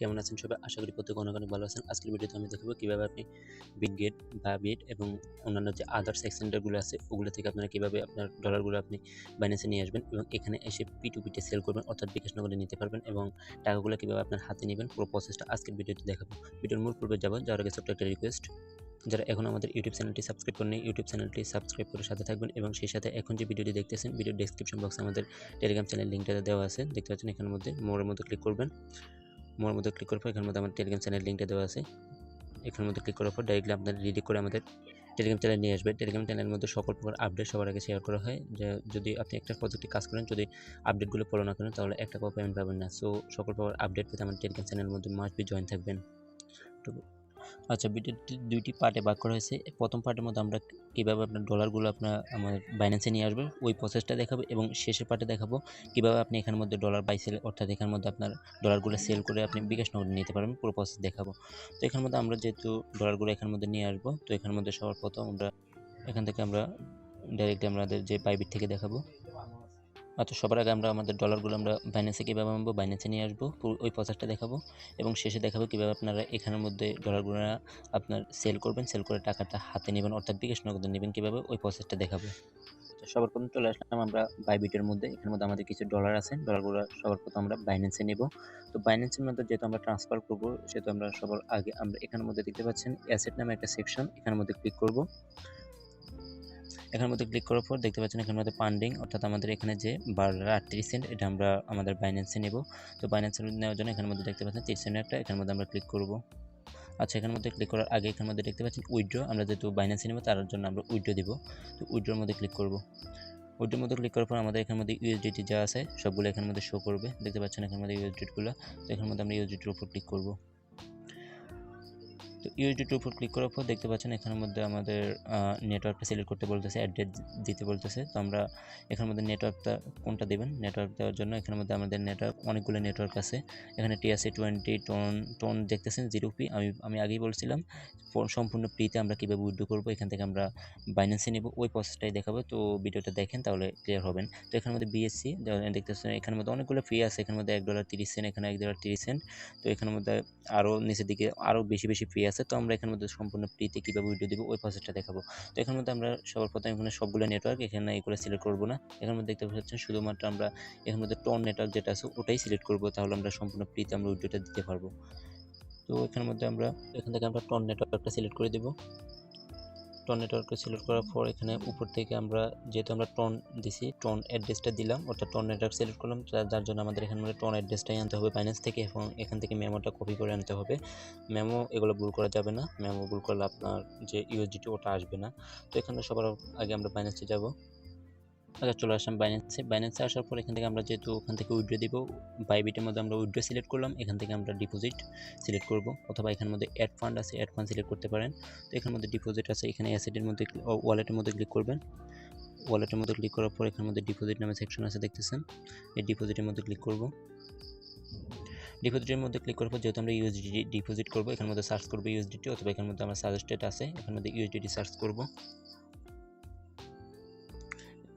কেমন আছেন সবাই? আশা করি প্রত্যেকে অনেক, অনেক ভালো আছেন। আজকের ভিডিওতে আমি দেখাবো কীভাবে আপনি বিগ গেট বা বিট এবং অন্যান্য যে আদার্স এক্সচেঞ্জারগুলো আছে ওগুলো থেকে আপনারা কীভাবে আপনার ডলারগুলো আপনি বাইন্যান্সে নিয়ে আসবেন এবং এখানে এসে P2P তে সেল করবেন অর্থাৎ বিকাশ নগদে নিতে পারবেন এবং টাকাগুলো কীভাবে আপনার হাতে নেবেন পুরো প্রসেসটা আজকের ভিডিওতে দেখাবো। ভিডিওর মূল পূর্বে যাব যাওয়ার আগে ছোট্ট একটা রিকোয়েস্ট যারা এখন আমাদের ইউটিউব চ্যানেলটি সাবস্ক্রাইব করেনি ইউটিউব চ্যানেলটি সাবস্ক্রাইব করে সাথে থাকবেন এবং সেই সাথে এখন যে ভিডিওটি দেখতেছেন ভিডিও ডেসক্রিপশন বক্সে আমাদের টেলিগ্রাম চ্যানেল লিঙ্কটা দেওয়া আছে দেখতে পাচ্ছেন এখানের মধ্যে মোড়ের মধ্যে ক্লিক করবেন মোর মধ্যে ক্লিক করার পর এখানের মধ্যে আমার টেলিগ্রাম চ্যানেল লিঙ্কটা দেওয়া আছে। এখানের মধ্যে ক্লিক করার পর ডাইরেক্টলি আপনার রিডিক করে আমাদের টেলিগ্রাম চ্যানেল নিয়ে আসবে। টেলিগ্রাম চ্যানেলের মধ্যে সকল প্রকার আপডেট সবার আগে শেয়ার করা হয়। যে যদি আপনি একটা প্রজেক্টে কাজ করেন, যদি আপডেটগুলো ফলো না করেন, তাহলে একটা পেমেন্ট পাবেন না। সো সকল প্রকার আপডেট পেতে আমার টেলিগ্রাম চ্যানেলের মধ্যে মাস্ট বি জয়েন থাকবেন। আচ্ছা ভিডিওটি দুইটি পার্টে ভাগ করা হয়েছে। প্রথম পার্টের মধ্যে আমরা কীভাবে আপনার ডলারগুলো আপনার আমার বাইন্যান্সে নিয়ে আসবে, ওই প্রসেসটা দেখাবো এবং শেষের পার্টে দেখাবো কীভাবে আপনি এখানের মধ্যে ডলার বাই সেল অর্থাৎ এখানের মধ্যে আপনার ডলারগুলো সেল করে আপনি বিকাশ নগদে নিতে পারবেন, পুরো প্রসেস দেখাবো। তো এখানের মধ্যে আমরা যেহেতু ডলারগুলো এখানের মধ্যে নিয়ে আসব, তো এখানের মধ্যে সবার প্রথম আমরা, এখান থেকে আমরা ডাইরেক্টলি আমাদের যে বাইবিট থেকে দেখাবো। আচ্ছা সবার আগে আমরা আমাদের ডলারগুলো আমরা বাইন্যান্সে কীভাবে আনব? বাইন্যান্সে নিয়ে আসব। ওই প্রসেসটা দেখাবো। এবং শেষে দেখাবো কীভাবে আপনারা এখানের মধ্যে ডলারগুলো আপনার সেল করবেন সেল করে টাকাটা হাতে নেবেন, অর্থাৎ বিকাশ নগদে নেবেন কীভাবে? ওই প্রসেসটা দেখাবো। সবার প্রথম চলে আসলাম আমরা বাইবিটের মধ্যে। এখানের মধ্যে আমাদের কিছু ডলার আছে। ডলারগুলো সবার প্রথম আমরা বাইন্যান্সে নেব। তো বাইন্যান্সের মধ্যে যেহেতু আমরা ট্রান্সফার করব, সেহেতু আমরা সবার আগে আমরা এখানের মধ্যে দেখতে পাচ্ছেন অ্যাসেট নামে একটা সেকশন এখানের মধ্যে ক্লিক করব। এখানের মধ্যে ক্লিক করার পর দেখতে পাচ্ছেন এখানের মধ্যে পান্ডিং অর্থাৎ আমাদের এখানে যে বারো আটত্রিশ সেন্ট এটা আমরা আমাদের বাইন্যান্সে নেব তো বাইন্যান্সে নেওয়ার জন্য এখানের মধ্যে দেখতে পাচ্ছেন তিরিশ সেন্ট এখানের মধ্যে আমরা ক্লিক করব আচ্ছা এখানের মধ্যে ক্লিক করার আগে এখানের মধ্যে দেখতে পাচ্ছেন উইড্রো আমরা যেহেতু বাইন্যান্সে নেব তার জন্য আমরা উইড্রো দিব তো উইড্রোর মধ্যে ক্লিক করব উইড্রোর মধ্যে ক্লিক করার পর আমাদের এখানের মধ্যে ইউএসডিটি যা আছে সবগুলো এখানের মধ্যে শো করবে দেখতে পাচ্ছেন এখানের মধ্যে ইউএসডিটিগুলো তো এখানের মধ্যে আমরা ইউএসডিটির উপর ক্লিক করব তো ইউএসডিটির উপর ক্লিক করার পর দেখতে পাচ্ছেন এখানের মধ্যে আমাদের নেটওয়ার্কটা সিলেক্ট করতে বলতেছে অ্যাড্রেস দিতে বলতেছে। তো আমরা এখানের মধ্যে নেটওয়ার্কটা কোনটা দেবেন? নেটওয়ার্ক দেওয়ার জন্য এখানের মধ্যে আমাদের নেটওয়ার্ক অনেকগুলো নেটওয়ার্ক আছে। এখানে টিআসি টোয়েন্টি টোন টোন দেখতেছেন জিরো পি আমি আমি আগেই বলছিলাম সম্পূর্ণ ফ্রিতে আমরা কীভাবে উইড্রো করব, এখান থেকে আমরা বাইন্যান্সে নেব। ওই প্রসেসটাই দেখাবো। তো ভিডিওটা দেখেন, তাহলে ক্লিয়ার হবেন। তো এখানের মধ্যে বিএসসি দেখতেছেন, এখানের মধ্যে অনেকগুলো ফি আছে। এখানের মধ্যে এক ডলার তিরিশ সেন্ট এখানে এক ডলার তিরিশ সেন্ট তো এখানের মধ্যে আরও নিচের দিকে আরও বেশি বেশি ফি আছে তো আমরা এখানে মধ্যে সম্পূর্ণ ফ্রিতে কীভাবে ভিডিও দেবো, ওই প্রসেসটা দেখাবো। তো এখানে মধ্যে আমরা সবার প্রথমে এখানে সবগুলো নেটওয়ার্ক এখানে এগুলো সিলেক্ট করব না। এখানে মধ্যে দেখতে পাচ্ছেন শুধুমাত্র আমরা এখানে মধ্যে টন নেটওয়ার্ক যেটা আছে, ওটাই সিলেক্ট করব, তাহলে আমরা সম্পূর্ণ ফ্রিতে আমরা ভিডিওটা দিতে পারব। তো এখানের মধ্যে আমরা, এখান থেকে আমরা টন নেটওয়ার্কটা সিলেক্ট করে দেবো। টন নেটওয়ার্কে সিলেক্ট করার পর এখানে উপর থেকে আমরা যেহেতু আমরা টন দিছি টন অ্যাড্রেসটা দিলাম, অর্থাৎ টন নেটওয়ার্ক সিলেক্ট করলাম, যার জন্য আমাদের এখানে মানে টন অ্যাড্রেসটাই আনতে হবে বাইন্যান্স থেকে, এবং এখান থেকে মেমোটা কপি করে আনতে হবে। মেমো এগুলো ভুল করা যাবে না মেমো ভুল করলে আপনার যে ইউএসডিটি ওটা আসবে না। তো এখানে সবার আগে আমরা বাইন্যান্সে যাব। আচ্ছা চলে আসলাম বাইন্যান্সে বাইন্যান্সে আসার পর এখান থেকে আমরা যেহেতু ওখান থেকে উইড্রো দিব বাইবিটের মধ্যে আমরা উইড্রো সিলেক্ট করলাম, এখান থেকে আমরা ডিপোজিট সিলেক্ট করব, অথবা এখানের মধ্যে অ্যাড ফান্ড আছে অ্যাড ফান্ড সিলেক্ট করতে পারেন। তো এখানের মধ্যে ডিপোজিট আছে, এখানে অ্যাসেটের মধ্যে ওয়ালেটের মধ্যে ক্লিক করবেন। ওয়ালেটের মধ্যে ক্লিক করার পর এখানের মধ্যে ডিপোজিট নামে সেকশন আছে, দেখতেছেন? এই ডিপোজিটের মধ্যে ক্লিক করব। ডিপোজিটের মধ্যে ক্লিক করার পর যেহেতু আমরা ইউএসডিটি ডিপোজিট করব, এখানের মধ্যে সার্চ করব ইউএসডিটি অথবা এখানের মধ্যে আমরা সাজেস্টেড আছে, এখানের মধ্যে ইউএসডিটি সার্চ করব।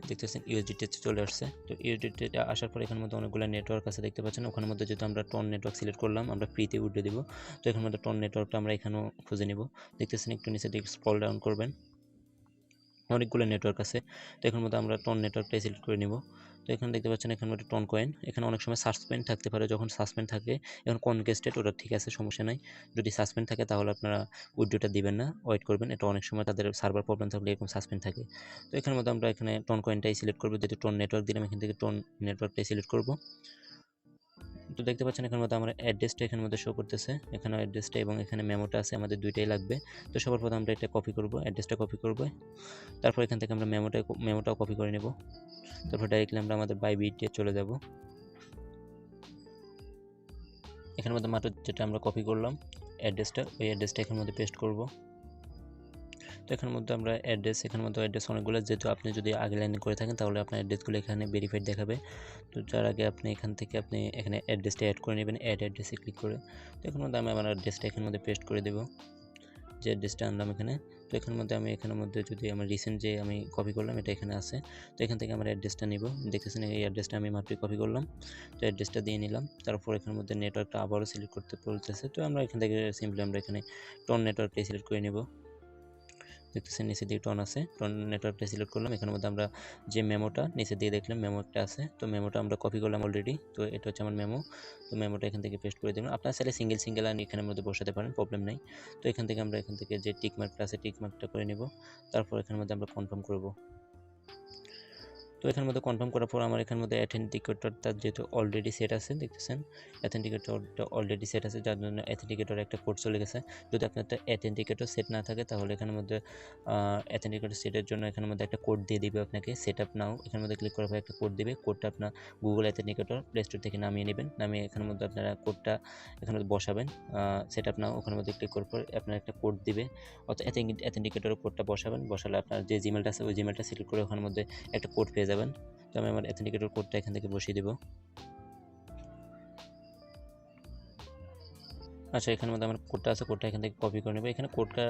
দেখতেছেন ইউএসডিটি চলে আসছে। তো ইউএসডিটি আসার পর এখানের মধ্যে অনেকগুলো নেটওয়ার্ক আছে দেখতে পাচ্ছেন। ওখানের মধ্যে যেহেতু আমরা টন নেটওয়ার্ক সিলেক্ট করলাম, আমরা ফ্রিতে উঠে দেবো। তো এখানের মধ্যে টন নেটওয়ার্কটা আমরা এখানেও খুঁজে নেব। দেখতেছেন একটু নিচে দিকে স্ক্রল ডাউন করবেন। অনেকগুলো নেটওয়ার্ক আছে। তো এখানের মধ্যে আমরা টন নেটওয়ার্কটাই সিলেক্ট করে নিব। তো এখানে দেখতে পাচ্ছেন এখানে একটা টন কয়েন এখানে অনেক সময় সাসপেন্ড থাকতে পারে, যখন সাসপেন্ড থাকে, এখন কনকেস্টেড ওটা ঠিক আছে, সমস্যা নাই। যদি সাসপেন্ড থাকে, তাহলে আপনারা উইড্রোটা দিবেন না ওয়েট করবেন। এটা অনেক সময় তাদের সার্ভার প্রবলেম থাকলে এরকম সাসপেন্ড থাকে। তো এখানের মধ্যে আমরা এখানে টন কয়েনটাই সিলেক্ট করব। যেহেতু টন নেটওয়ার্ক দিলাম, এখান থেকে টন নেটওয়ার্কটাই সিলেক্ট করব। তো দেখতে পাচ্ছেন এখানে মধ্যে আমার অ্যাড্রেসটা এখানের মধ্যে শো করতেছে। এখানে অ্যাড্রেসটা এবং এখানে মেমোটা আছে, আমাদের দুইটাই লাগবে। তো সবার প্রথমে আমরা এটা কপি করব অ্যাড্রেসটা কপি করব। তারপর এখান থেকে আমরা মেমোটা মেমোটাও কপি করে নেব। তারপর ডাইরেক্টলি আমরা আমাদের বাই বিটে চলে যাব। এখানের মধ্যে মাত্র যেটা আমরা কপি করলাম অ্যাড্রেসটা ওই অ্যাড্রেসটা এখানের মধ্যে পেস্ট করব। তো এখানের মধ্যে আমরা অ্যাড্রেস এখানের মধ্যে অ্যাড্রেস অনেকগুলো। যেহেতু আপনি যদি আগে লাইনে করে থাকেন, তাহলে আপনার অ্যাড্রেসগুলো এখানে ভেরিফাইড দেখাবে। তো যার আগে আপনি এখান থেকে আপনি এখানে অ্যাড্রেসটা অ্যাড করে নেবেন অ্যাড অ্যাড্রেসে ক্লিক করে। তো এখানের মধ্যে আমি আমার অ্যাড্রেসটা এখানের মধ্যে পেস্ট করে দেবো। যে অ্যাড্রেসটা আনলাম এখানে। তো এখানের মধ্যে আমি এখানের মধ্যে যদি আমার রিসেন্ট যে আমি কপি করলাম, এটা এখানে আছে। তো এখান থেকে আমার অ্যাড্রেসটা নিব। দেখতেছেন এই অ্যাড্রেসটা আমি মাত্রই কপি করলাম। তো অ্যাড্রেসটা দিয়ে নিলাম। তারপর এখানের মধ্যে নেটওয়ার্কটা আবারও সিলেক্ট করতে বলতেছে। তো আমরা এখান থেকে সিম্পলি আমরা এখানে টন নেটওয়ার্কটাই সিলেক্ট করে নেব। দেখতেছেন নিচে দিয়ে টন আছে। টন নেটওয়ার্কটা সিলেক্ট করলাম। এখানের মধ্যে আমরা যে মেমোটা নিচে দিয়ে দেখলাম মেমো একটা আছে। তো মেমোটা আমরা কপি করলাম অলরেডি তো এটা হচ্ছে আমার মেমো তো মেমোটা এখান থেকে পেস্ট করে দিলাম। আপনার চাইলে সিঙ্গেল সিঙ্গেল আর এখানের মধ্যে বসাতে পারেন প্রবলেম নেই। তো এখান থেকে আমরা এখান থেকে যে টিকমার্কটা আছে টিকমার্কটা করে নেব। তারপর এখানের মধ্যে আমরা কনফার্ম করব। তো এখানের মধ্যে কনফার্ম করার পর আমার এখানের মধ্যে অ্যাথেন্টিকেটরটা যেহেতু অলরেডি সেট আছে, দেখতেছেন? অ্যাথেন্টিকেটরটা অলরেডি সেট আছে, যার জন্য অ্যাথেন্টিকেটর একটা কোড চলে গেছে। যদি আপনার অ্যাথেন্টিকেটর সেট না থাকে, তাহলে এখানের মধ্যে অ্যাথেন্টিকেটর সেটের জন্য এখানের মধ্যে একটা কোড দিয়ে দিবে আপনাকে সেট আপ নাও এখানের মধ্যে ক্লিক করার পর একটা কোড দিবে কোডটা আপনার গুগল অ্যাথেন্টিকেটর প্লে স্টোর থেকে নামিয়ে নেবেন। নামিয়ে এখানের মধ্যে আপনারা কোডটা এখানে বসাবেন সেট আপ নাও ওখানের মধ্যে ক্লিক করার পর আপনার একটা কোড দিবে। অর্থাৎ অ্যাথেন্টিকেটরের কোডটা বসাবেন। বসালে আপনার যে জিমেলটা আছে, ওই জিমেলটা সিলেক্ট করে ওখানের মধ্যে একটা কোড পেয়ে যাবেন। তো আমি আমার অ্যাথেন্টিকেটর কোডটা এখান থেকে বসিয়ে দেব। আচ্ছা এখানের মধ্যে আমার কোডটা আছে কোডটা এখান থেকে কপি করে নেব। এখানে কোডটা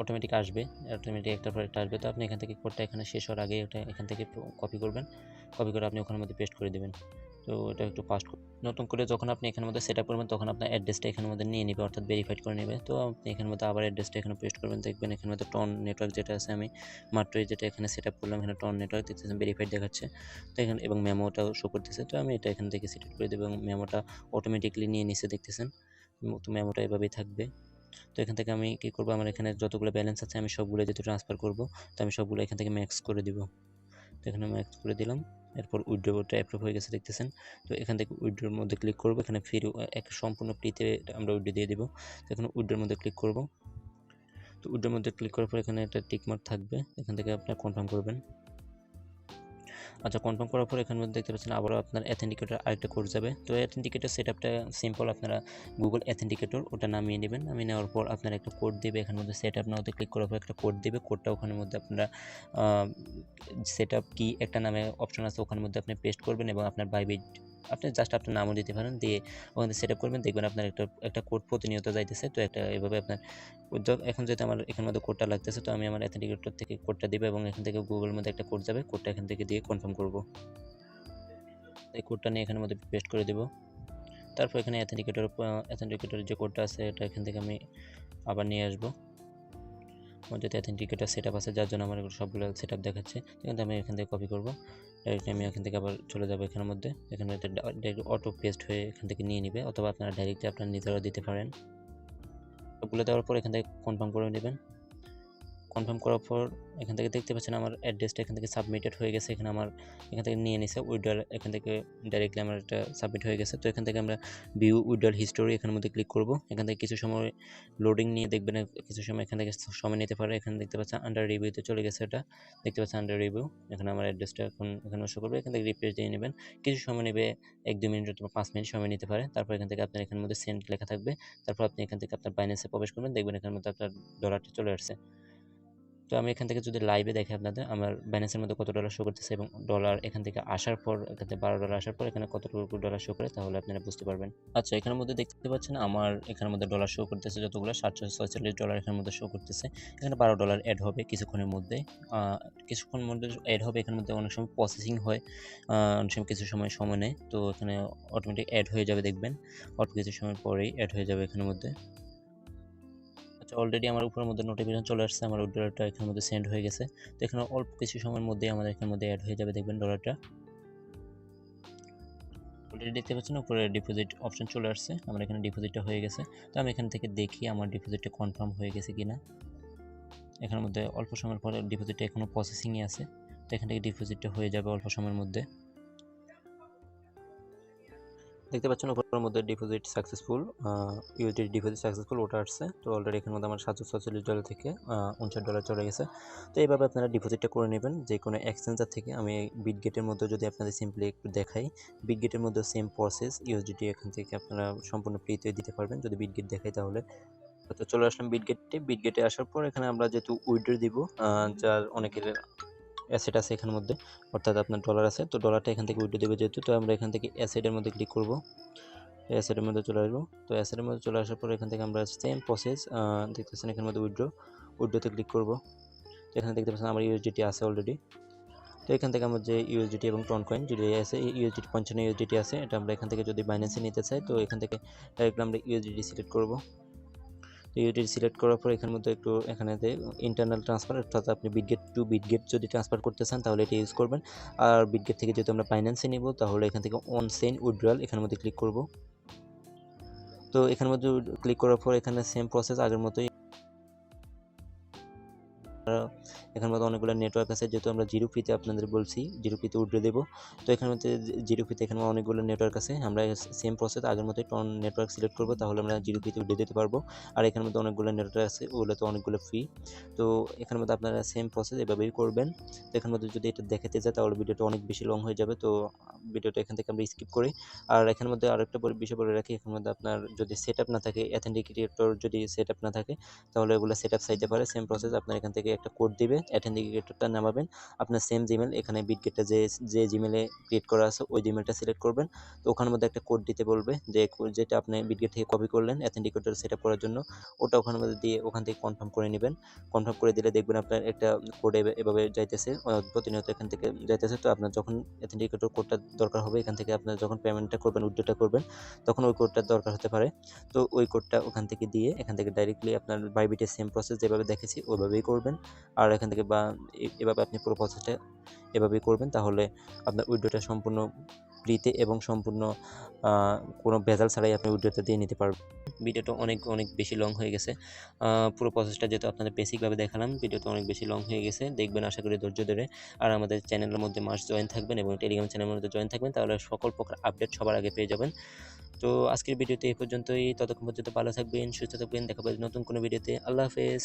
অটোমেটিক আসবে অটোমেটিক একটা পর একটা আসবে। তো আপনি এখান থেকে কোডটা এখানে শেষ হওয়ার আগে এখান থেকে কপি করবেন। কপি করে আপনি ওখানের মধ্যে পেস্ট করে দেবেন। তো এটা একটু ফাস্ট নতুন করে যখন আপনি এখানের মধ্যে সেট আপ করবেন, তখন আপনার অ্যাড্রেসটা এখানের মধ্যে নিয়ে নেবে, অর্থাৎ ভেরিফাইড করে নেবে। তো আপনি এখানের মধ্যে আবার অ্যাড্রেসটা এখানে পেস্ট করবেন, দেখবেন এখানের মধ্যে টন নেটওয়ার্ক যেটা আছে, আমি মাত্রই যেটা এখানে সেট আপ করলাম, এখানে টন নেটওয়ার্ক দেখতেছেন ভেরিফাইড দেখাচ্ছে। তো এখানে, এবং মেমোটাও শো করতেছে। তো আমি এটা এখান থেকে সেট করে দেবো, এবং মেমোটা অটোমেটিকলি নিয়ে নিচে দেখতেছেন। তো মেমোটা এভাবেই থাকবে। তো এখান থেকে আমি কী করব, আমার এখানে যতগুলো ব্যালেন্স আছে, আমি সবগুলো যেহেতু ট্রান্সফার করব, তো আমি সবগুলো এখান থেকে ম্যাক্স করে দিব। তো এখানে ম্যাক্স করে দিলাম। এরপর উইড্রোটা অ্যাপ্রুভ হয়ে গেছে, দেখতেছেন? তো এখান থেকে উইড্রোর মধ্যে ক্লিক করব। এখানে ফ্রি এক সম্পূর্ণ ফ্রিতে আমরা উইড্রো দিয়ে দিব। তো এখানে উইড্রোর মধ্যে ক্লিক করব। তো উইড্রোর মধ্যে ক্লিক করার পর এখানে একটা টিকমার্ক থাকবে। এখান থেকে আপনার কনফার্ম করবেন। আচ্ছা কনফার্ম করার পর এখানে মধ্যে দেখতে পাচ্ছেন আবারও আপনার অ্যাথেন্টিকেটর আরেকটা কোড যাবে। তো অ্যাথেন্টিকেটর সেট আপটা সিম্পল আপনারা গুগল অ্যাথেন্টিকেটর ওটা নামিয়ে নেবেন। নামিয়ে নেওয়ার পর আপনার একটা কোড দেবে, এখানের মধ্যে সেট আপ নাওতে ক্লিক করার পর একটা কোড দেবে। কোডটা ওখানের মধ্যে আপনারা সেট আপ কি একটা নামে অপশন আছে, ওখানের মধ্যে আপনি পেস্ট করবেন এবং আপনার বাইবিট আপনি জাস্ট আপনার নামও দিতে পারেন, দিয়ে ওখানে সেট আপ করবেন, দেখবেন আপনার একটা একটা কোড প্রতিনিয়ত যাইতেছে। তো একটা এভাবে আপনার এখন যেহেতু আমার এখানের মধ্যে কোডটা লাগতেছে, তো আমি আমার অ্যাথেন্টিকেটর থেকে কোডটা দিব এবং এখান থেকে গুগলের মধ্যে একটা কোড যাবে কোডটা এখান থেকে দিয়ে কনফার্ম করব। এই কোডটা নিয়ে এখানের মধ্যে পেস্ট করে দেব। তারপর এখানে অ্যাথেন্টিকেটর অ্যাথেন্টিকেটরের যে কোডটা আছে, এটা এখান থেকে আমি আবার নিয়ে আসব। আমার যাতে অ্যাথেন্টিকেটার সেট আপ আছে, যার জন্য আমার সবগুলো সেট আপ দেখাচ্ছে কিন্তু আমি এখান থেকে কপি করব। ডাইরেক্টলি আমি এখান থেকে আবার চলে যাব এখানের মধ্যে। এখানে ডাইরেক্ট অটো পেস্ট হয়ে এখান থেকে নিয়ে নেবে, অথবা আপনারা ডাইরেক্টলি আপনার নিজেরা দিতে পারেন। সবগুলো দেওয়ার পর এখান থেকে কনফার্ম করে নেবেন। কনফার্ম করার পর এখান থেকে দেখতে পাচ্ছেন আমার অ্যাড্রেসটা এখান থেকে সাবমিটেড হয়ে গেছে এখানে আমার এখান থেকে নিয়ে নিছে উইড্রল এখান থেকে ডাইরেক্টলি আমার এটা সাবমিট হয়ে গেছে তো এখান থেকে আমরা ভিউ উইড্রল হিস্টোরি এখানের মধ্যে ক্লিক করব এখান থেকে কিছু সময় লোডিং নিয়ে দেখবেন কিছু সময় এখান থেকে সময় নিতে পারে এখানে দেখতে পাচ্ছেন আন্ডার রিভিউতে চলে গেছে এটা দেখতে পাচ্ছেন আন্ডার রিভিউ এখানে আমার অ্যাড্রেসটা এখন এখানে শো করবে এখান থেকে রিপ্লেস দিয়ে নেবেন কিছু সময় নেবে এক দু মিনিট অথবা পাঁচ মিনিট সময় নিতে পারে তারপর এখান থেকে আপনার এখানের মধ্যে সেন্ট লেখা থাকবে তারপর আপনি এখান থেকে আপনার বাইন্যান্সে প্রবেশ করবেন দেখবেন এখানের মধ্যে আপনার ডলারটা চলে আসছে তো আমি এখান থেকে যদি লাইভে দেখি আপনাদের, আমার ব্যালেন্সের মধ্যে কত ডলার শো করতেছে এবং ডলার এখান থেকে আসার পর, এখান থেকে বারো ডলার আসার পর এখানে কতটুকু ডলার শো করে, তাহলে আপনারা বুঝতে পারবেন। আচ্ছা এখানের মধ্যে দেখতে পাচ্ছেন আমার এখানের মধ্যে ডলার শো করতেছে যতগুলো, সাতশো ছয়চল্লিশ ডলার এখানের মধ্যে শো করতেছে। এখানে বারো ডলার অ্যাড হবে কিছুক্ষণের মধ্যে। কিছুক্ষণ মধ্যে অ্যাড হবে, এখানের মধ্যে অনেক সময় প্রসেসিং হয়। অনেক সময় কিছু সময় সময় নেয়। তো এখানে অটোমেটিক অ্যাড হয়ে যাবে, দেখবেন। অল্প কিছু সময় পরেই অ্যাড হয়ে যাবে এখানের মধ্যে। আচ্ছা অলরেডি আমার উপরের মধ্যে নোটিফিকেশন চলে আসছে, আমার ডলারটা এখানের মধ্যে সেন্ড হয়ে গেছে। তো এখানে অল্প কিছু সময়ের মধ্যে আমাদের এখানের মধ্যে অ্যাড হয়ে যাবে, দেখবেন ডলারটা অলরেডি দেখতে পাচ্ছেন, উপরে ডিপোজিট অপশন চলে আসছে, আমার এখানে ডিপোজিটটা হয়ে গেছে। তো আমি এখান থেকে দেখি আমার ডিপোজিটটা কনফার্ম হয়ে গেছে কিনা। এখানের মধ্যে অল্প সময়ের পরে ডিপোজিটটা এখনও প্রসেসিংয়ে আছে। তো এখান থেকে ডিপোজিটটা হয়ে যাবে অল্প সময়ের মধ্যে। দেখতে পাচ্ছেন উপরের মধ্যে deposit successful USD deposit successful ওটা আসছে। তো অলরেডি এখানের মধ্যে আমার সাতশো ছচল্লিশ ডলার থেকে উনষাট ডলার চলে গেছে। তো এইভাবে আপনারা ডিপোজিটটা করে নেবেন। যে কোনো এক্সচেঞ্জার থেকে আমি বিটগেটের মধ্যে যদি আপনাদের সিম্পলি একটু দেখাই বিটগেটের মধ্যে সেম প্রসেস ইউএসডিটি এখান থেকে আপনারা সম্পূর্ণ ফ্রিতে দিতে পারবেন। যদি বিটগেট দেখাই তাহলে। তো চলে আসলাম বিটগেটে বিটগেটে আসার পর এখানে আমরা যেহেতু উইড্রো দিব যার অনেকের অ্যাসেট আছে এখানের মধ্যে, অর্থাৎ আপনার ডলার আছে, তো ডলারটা এখান থেকে উইড্রো দেবে যেহেতু, তো আমরা এখান থেকে অ্যাসেটের মধ্যে ক্লিক করব। অ্যাসেটের মধ্যে চলে আসব, তো অ্যাসেটের মধ্যে চলে আসার পর এখান থেকে আমরা সেম প্রসেস দেখতেছেন এখানের মধ্যে উইড্রো, উইড্রোতে ক্লিক করব। তো এখানে দেখতে পাচ্ছেন আমার ইউএসডিটি আছে অলরেডি তো এখান থেকে আমার যে ইউএসডিটি এবং টন কয়েন যেটি আছে ইউএসডিটি পঞ্চান্ন ইউএসডিটি আছে, এটা আমরা এখান থেকে যদি বাইন্যান্সে নিতে চাই, তো এখান থেকে ডাইরেক্ট আমরা ইউএসডিটি সিলেক্ট করব। ইউএসডিটি সিলেক্ট করার পর এখানের মধ্যে একটু এখানেতে ইন্টারনাল ট্রান্সফার অর্থাৎ আপনি বিটগেট টু বিটগেট যদি ট্রান্সফার করতে চান, তাহলে এটা ইউজ করবেন। আর বিটগেট থেকে যদি আমরা ফাইন্যান্সে নিব, তাহলে এখান থেকে অন সেন উইড্রয়াল এখানের মধ্যে ক্লিক করব। তো এখানের মধ্যে ক্লিক করার পর এখানে সেম প্রসেস আগের মতোই এখানের মধ্যে অনেকগুলো নেটওয়ার্ক আছে, যেহেতু আমরা জিরো ফিতে আপনাদের বলছি জিরো ফিতে উঠে দেবো। তো এখানের মধ্যে জিরো ফিতে এখানে অনেকগুলো নেটওয়ার্ক আছে, আমরা সেম প্রসেস আগের মতোই টন নেটওয়ার্ক সিলেক্ট করব, তাহলে আমরা জিরো ফিতে উঠে দিতে পারব। আর এখানের মধ্যে অনেকগুলো নেটওয়ার্ক আছে, ওগুলো তো অনেকগুলো ফ্রি তো এখানের মধ্যে আপনারা সেম প্রসেস এভাবেই করবেন। তো এখানের মধ্যে যদি এটা দেখাতে যায় তাহলে ভিডিওটা অনেক বেশি লং হয়ে যাবে। তো ভিডিওটা এখান থেকে আমরা স্কিপ করি। আর এখানের মধ্যে আরেকটা বিষয় বলে রাখি এখানের মধ্যে আপনার যদি সেট না থাকে অ্যাথেন্টিকেটর যদি সেট না থাকে, তাহলে ওগুলো সেট আপ পারে। সেম প্রসেস আপনার এখান থেকে একটা কোড দিবে অ্যাথেন্টিকেটরটা নামাবেন। আপনার সেম জিমেল এখানে বিটগেটটা যে যে জিমেলে ক্রিয়েট করা আছে, ওই জিমেলটা সিলেক্ট করবেন। তো ওখানের মধ্যে একটা কোড দিতে বলবে যে, যেটা আপনি বিটগেট থেকে কপি করলেন অ্যাথেন্টিকেটর সেট করার জন্য, ওটা ওখানের মধ্যে দিয়ে ওখান থেকে কনফার্ম করে নেবেন। কনফার্ম করে দিলে দেখবেন আপনার একটা কোড এভাবে যাইতেছে প্রতিনিয়ত এখান থেকে যাইতেছে। তো আপনার যখন অ্যাথেন্টিকেটর কোডটা দরকার হবে, এখান থেকে আপনার যখন পেমেন্টটা করবেন উইথড্রটা করবেন, তখন ওই কোডটা দরকার হতে পারে। তো ওই কোডটা ওখান থেকে দিয়ে, এখান থেকে ডাইরেক্টলি আপনার বাইবিটের সেম প্রসেস যেভাবে দেখেছি, ওইভাবেই করবেন। আর এখান থেকে বা এভাবে আপনি পুরো প্রসেসটা এভাবেই করবেন, তাহলে আপনার উইড্রোটা সম্পূর্ণ ফ্রিতে এবং সম্পূর্ণ কোনো ভেজাল ছাড়াই আপনি উইড্রোটা দিয়ে নিতে পারবেন। ভিডিওটা অনেক অনেক বেশি লং হয়ে গেছে। পুরো প্রসেসটা যেহেতু আপনাদের বেসিকভাবে দেখালাম, ভিডিওটা অনেক বেশি লং হয়ে গেছে। দেখবেন, আশা করি ধৈর্য ধরে আর আমাদের চ্যানেলের মধ্যে মাস জয়েন থাকবেন এবং টেলিগ্রাম চ্যানেলের মধ্যে জয়েন থাকবেন, তাহলে সকল প্রকার আপডেট সবার আগে পেয়ে যাবেন। তো আজকের ভিডিওতে এই পর্যন্তই। ততক্ষণ পর্যন্ত ভালো থাকবেন, সুস্থ থাকবেন। দেখা পাবেন নতুন কোনো ভিডিওতে। আল্লাহ হাফেজ।